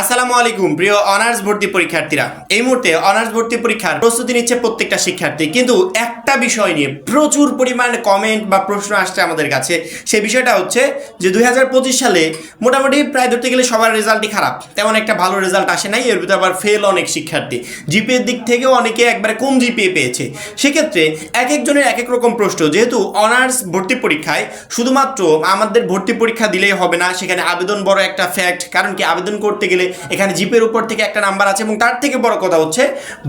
আসসালামু আলাইকুম, প্রিয় অনার্স ভর্তি পরীক্ষার্থীরা। এই মুহূর্তে অনার্স ভর্তি পরীক্ষার প্রস্তুতি নিচ্ছে প্রত্যেকটা শিক্ষার্থী। কিন্তু একটা বিষয় নিয়ে প্রচুর পরিমাণ কমেন্ট বা প্রশ্ন আসছে আমাদের কাছে। সেই বিষয়টা হচ্ছে যে দু হাজার পঁচিশ সালে মোটামুটি প্রায় ধরতে গেলে সবার রেজাল্টই খারাপ। তেমন একটা ভালো রেজাল্ট আসে নাই, এর ভিতরে আবার ফেল অনেক শিক্ষার্থী। জিপিএর দিক থেকেও অনেকে একবারে কম জিপিএ পেয়েছে। সেক্ষেত্রে এক একজনের এক এক রকম প্রশ্ন, যেহেতু অনার্স ভর্তি পরীক্ষায় শুধুমাত্র আমাদের ভর্তি পরীক্ষা দিলেই হবে না, সেখানে আবেদন বড় একটা ফ্যাক্ট কারণ কি আবেদন করতে গেলে এখানে জিপের উপর থেকে একটা নাম্বার আছে এবং তার থেকে বড় কথা হচ্ছে,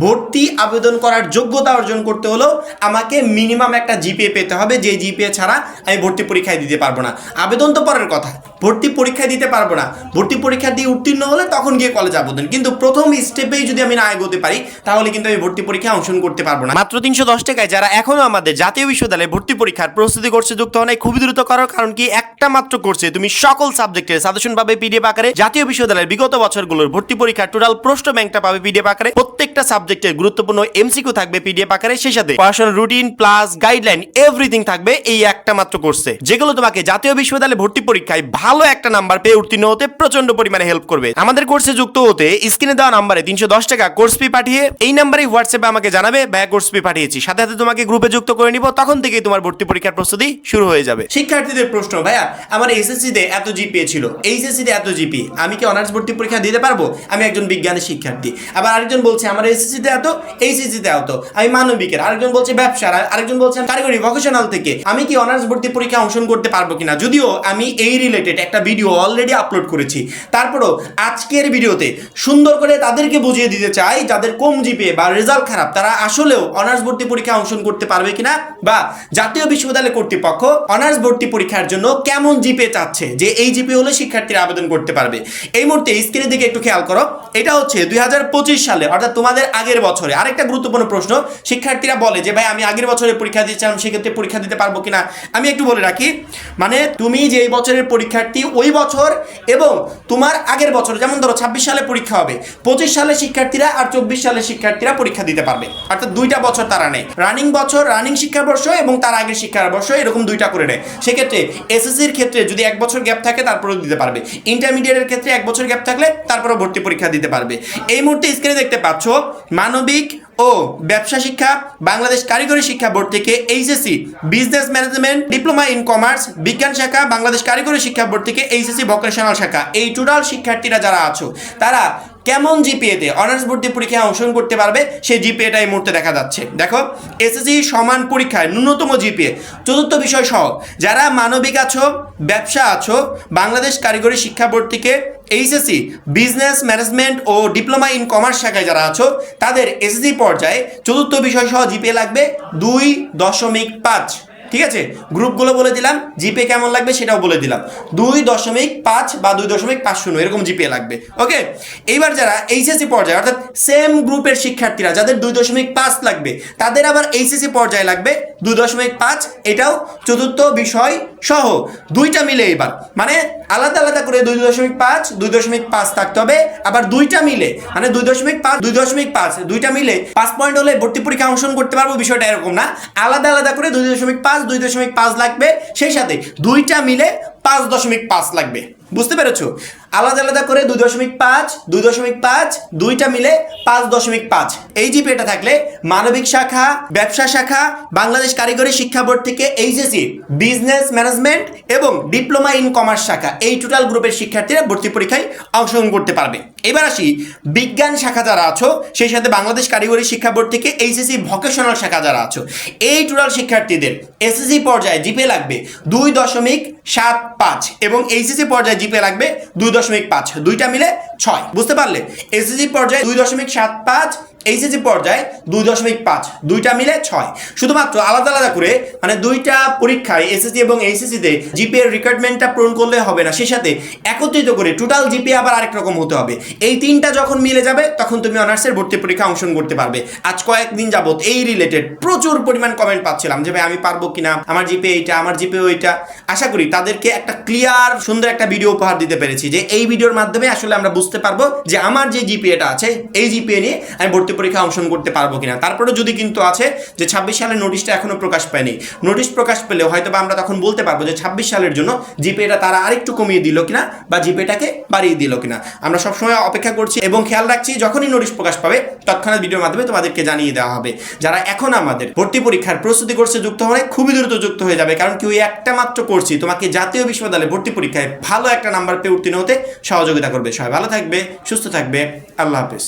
ভর্তি আবেদন করার যোগ্যতা অর্জন করতে হলেও আমাকে মিনিমাম একটা জিপিএ পেতে হবে, যে জিপিএ ছাড়া আমি ভর্তি পরীক্ষায় দিতে পারব না। আবেদন তো পরের কথা, ভর্তি পরীক্ষায় দিতে পারব না। ভর্তি পরীক্ষা দিয়ে উত্তীর্ণ হলে তখন গিয়ে কলেজ আবেদন, কিন্তু প্রথম স্টেপেই যদি আমি না এগোতে পারি, তাহলে কিন্তু আমি ভর্তি পরীক্ষায় অংশগ্রহণ করতে পারব না। মাত্র তিনশো দশ টাকায় যারা এখনও আমাদের জাতীয় বিশ্ববিদ্যালয়ে ভর্তি পরীক্ষার প্রস্তুতি করছে, যুক্ত হয় খুবই দ্রুত করার কারণ কি একটা মাত্র করছে তুমি সকল সাবজেক্টের সাজেশন পিডিএফ আকারে জাতীয় বিশ্ববিদ্যালয়ের বিগত বছরগুলোর ভর্তি পরীক্ষার টোটাল প্রশ্ন ব্যাংকটা পাবে পিডিএফ আকারে। প্রত্যেকটা সাবজেক্টের গুরুত্বপূর্ণ এমসিকিউ থাকবে পিডিএফ আকারে। সেই সাথে পড়াশোনার রুটিন প্লাস গাইডলাইন এভরিথিং থাকবে এই একটা মাত্র কোর্সে যেগুলো তোমাকে জাতীয় বিশ্ববিদ্যালয়ে ভর্তি পরীক্ষায় ভালো একটা নাম্বার পেয়ে উত্তীর্ণ হতে প্রচণ্ড পরিমাণে হেল্প করবে। আমাদের কোর্সে যুক্ত হতে স্ক্রিনে দেওয়া নাম্বারে তিনশো দশ টাকা কোর্স ফি পাঠিয়ে এই নাম্বারে হোয়াটসঅ্যাপে আমাকে জানাবে ব্যয় কোর্স ফি পাঠিয়েছি। সাথে সাথে তোমাকে গ্রুপে যুক্ত করে নিব। তখন থেকেই তোমার ভর্তি পরীক্ষার প্রস্তুতি শুরু হয়ে যাবে। শিক্ষার্থীদের প্রশ্ন, ভাইয়া, আমার এসএসসি তে এত জিপিএ ছিল। এইচএসসি তে এত জিপি আমি কি অনার্স ভর্তি পরীক্ষা দিতে পারব? আমি একজন বিজ্ঞানের শিক্ষার্থী। আবার আরেকজন বলছে, আমার এসএসসি তে এত এইচএসসি তে এত। আমি মানবিকের। আরেকজন বলছে, ব্যবসার। আরেকজন বলছে কারিগরি ভোকেশনাল থেকে। আমি কি অনার্স ভর্তি পরীক্ষা অংশগ্রহণ করতে পারব কিনা? যদিও আমি এই রিলেটেড একটা ভিডিও অলরেডি আপলোড করেছি। তারপরও আজকের ভিডিওতে সুন্দর করে তাদেরকে বুঝিয়ে দিতে চাই, যাদের কম জিপিএ বা রেজাল্ট খারাপ, তারা আসলেও অনার্স ভর্তি পরীক্ষা অংশগ্রহণ করতে পারবে কিনা? বা জাতীয় বিশ্ববিদ্যালয় কর্তৃপক্ষ অনার্স ভর্তি পরীক্ষার জন্য কেমন জিপিএ চাচ্ছে, যে এই জিপিএ হলে শিক্ষার্থীরা আবেদন করতে পারবে? এই মুহূর্তে স্ক্রিনের দিকে একটু খেয়াল করো। এটা হচ্ছে দুই হাজার পঁচিশ সালে, অর্থাৎ তোমাদের আগের বছরে। আরেকটা গুরুত্বপূর্ণ প্রশ্ন, শিক্ষার্থীরা বলে যে, ভাই, আমি আগের বছরে পরীক্ষা দিয়েছিলাম সেক্ষেত্রে পরীক্ষা দিতে পারব কিনা? আমি একটু বলে রাখি মানে তুমি যে এই বছরের পরীক্ষার্থী, ওই বছর এবং তোমার আগের বছর, যেমন ধরো ছাব্বিশ সালে পরীক্ষা হবে, পঁচিশ সালে শিক্ষার্থীরা আর চব্বিশ সালে শিক্ষার্থীরা পরীক্ষা দিতে পারবে। অর্থাৎ দুইটা বছর তারা নেয়। রানিং বছর, রানিং শিক্ষাবর্ষ এবং তার আগের শিক্ষাবর্ষ এরকম দুইটা করে নেয়। সেক্ষেত্রে এসএসসির ক্ষেত্রে যদি এক বছর গ্যাপ থাকে, তারপরেও দিতে পারবে। ইন্টারমিডিয়েটের ক্ষেত্রে এক বছর গ্যাপ থাকলে তারপরেও ভর্তি পরীক্ষা দিতে পারবে। এই মুহূর্তে স্ক্রিনে দেখতে পাচ্ছ মানবিক ও ব্যবসা শিক্ষা, বাংলাদেশ কারিগরি শিক্ষা বোর্ড থেকে HSC business management diploma in commerce বিজ্ঞান শাখা, বাংলাদেশ কারিগরি শিক্ষা বোর্ড থেকে এইচএসসি ভোকেশনাল শাখা। এই টোটাল শিক্ষার্থীরা যারা আছো, তারা কেমন জিপিএতে অনার্স ভর্তি পরীক্ষায় অংশগ্রহণ করতে পারবে, সেই জিপিএটা এই মুহূর্তে দেখা যাচ্ছে। দেখো এসএসসি সমান পরীক্ষায় ন্যূনতম জিপিএ চতুর্থ বিষয় সহ, যারা মানবিক আছো, ব্যবসা আছো, বাংলাদেশ কারিগরি শিক্ষা বোর্ড থেকে এইচএসসি বিজনেস ম্যানেজমেন্ট ও ডিপ্লোমা ইন কমার্স শাখায় যারা আছো, তাদের এসএসসি পর্যায়ে চতুর্থ বিষয় সহ জিপিএ লাগবে দুই দশমিক পাঁচ। ঠিক আছে? গ্রুপগুলো বলে দিলাম জিপে কেমন লাগবে সেটাও বলে দিলাম। দুই দশমিক পাঁচ বা দুই দশমিক পাঁচ শূন্য, এরকম জিপে লাগবে। ওকে এইবার যারা এইচএসসি পর্যায়ে, অর্থাৎ সেম গ্রুপের শিক্ষার্থীরা, যাদের দুই দশমিক পাঁচ লাগবে, তাদের আবার এইচএসসি পর্যায়ে লাগবে দুই দশমিক পাঁচ, এটাও চতুর্থ বিষয় সহ, দুইটা মিলে এবার। মানে আলাদা আলাদা করে দুই দশমিক পাঁচ দুই দশমিক পাঁচ থাকতে হবে, আবার দুইটা মিলে। মানে দুই দশমিক পাঁচ দুই দশমিক পাঁচ, দুইটা মিলে পাঁচ পয়েন্ট হলে ভর্তি পরীক্ষা অংশগ্রহণ করতে পারব, বিষয়টা এরকম না। আলাদা আলাদা করে দুই দশমিক পাঁচ দুই দশমিক পাঁচ লাগবে, সেই সাথে দুইটা মিলে পাঁচ দশমিক পাঁচ লাগবে। বুঝতে পেরেছ? আলাদা আলাদা করে দুই দশমিক পাঁচ, দুই দশমিক পাঁচ, দুইটা মিলে পাঁচ দশমিক পাঁচ। এই জিপিএটা থাকলে মানবিক শাখা, ব্যবসা শাখা, বাংলাদেশ কারিগরি শিক্ষা বোর্ড থেকে এইচএসি বিজনেস ম্যানেজমেন্ট এবং ডিপ্লোমা ইন কমার্স শাখা এই টোটাল গ্রুপের শিক্ষার্থীরা ভর্তি পরীক্ষায় অংশগ্রহণ করতে পারবে। এবার আসি, বিজ্ঞান শাখা যারা আছো, সেই সাথে বাংলাদেশ কারিগরি শিক্ষা বোর্ড থেকে এইচএসি ভোকেশনাল শাখা যারা আছো, এই টোটাল শিক্ষার্থীদের এসএসসি পর্যায়ে জিপে লাগবে দুই দশমিক সাত পাঁচ এবং এইচএসসি পর্যায়ে জিপে লাগবে দুই দশমিক পাঁচ, দুইটা মিলে ছয়। বুঝতে পারলে? এসএসসি পর্যায়ে দুই দশমিক সাত পাঁচ এইচএসসি পর্যায়ে দুই দশমিক পাঁচ, দুইটা মিলে ছয়। শুধুমাত্র আলাদা আলাদা করে মানে দুইটা পরীক্ষায় এসএসসি এবং এইচএসসিতে জিপি এর রিকোয়ারমেন্টটা পূরণ করলে হবে না। সেই সাথে একত্রিত করে টোটাল জিপি আবার আরেক রকম হতে হবে। এই তিনটা যখন মিলে যাবে, তখন তুমি অনার্সের ভর্তি পরীক্ষা অংশগ্রহণ করতে পারবে। আজ কয়েকদিন যাবত এই রিলেটেড প্রচুর পরিমাণ কমেন্ট পাচ্ছিলাম যে, ভাই, আমি পারব কিনা? আমার জিপে এইটা, আমার জিপে ওইটা। আশা করি তাদেরকে একটা ক্লিয়ার সুন্দর একটা ভিডিও উপহার দিতে পেরেছি যে এই ভিডিওর মাধ্যমে আসলে আমরা বুঝতে পারব যে আমার যে জিপিএটা আছে, এই জিপিএ নিয়ে আমি ভর্তি পরীক্ষায় অংশগ্রহণ করতে পারব কিনা। তারপরে যদি কিন্তু আছে যে ছাব্বিশ সালের নোটিশটা এখনও প্রকাশ পায়নি নোটিশ প্রকাশ পেলেও হয়তো বা আমরা তখন বলতে পারব যে ছাব্বিশ সালের জন্য জিপিএটা তারা আরেকটু কমিয়ে দিল কিনা বা জিপিএটাকে বাড়িয়ে দিল কিনা। আমরা সবসময় অপেক্ষা করছি এবং খেয়াল রাখছি যখনই নোটিশ প্রকাশ পাবে, তৎক্ষণাৎ ভিডিওর মাধ্যমে তোমাদেরকে জানিয়ে দেওয়া হবে। যারা এখন আমাদের ভর্তি পরীক্ষার প্রস্তুতি কোর্সে যুক্ত হলে খুবই দ্রুত যুক্ত হয়ে যাবে, কারণ কি ওই একটা মাত্র কোর্সই তোমাকে জাতীয় বিশ্ববিদ্যালয়ে ভর্তি পরীক্ষায় ভালো একটা নাম্বার পেয়ে উত্তীর্ণ হতে সহযোগিতা করবে। সবাই ভালো থাকবে সুস্থ থাকবে। আল্লাহ হাফেজ।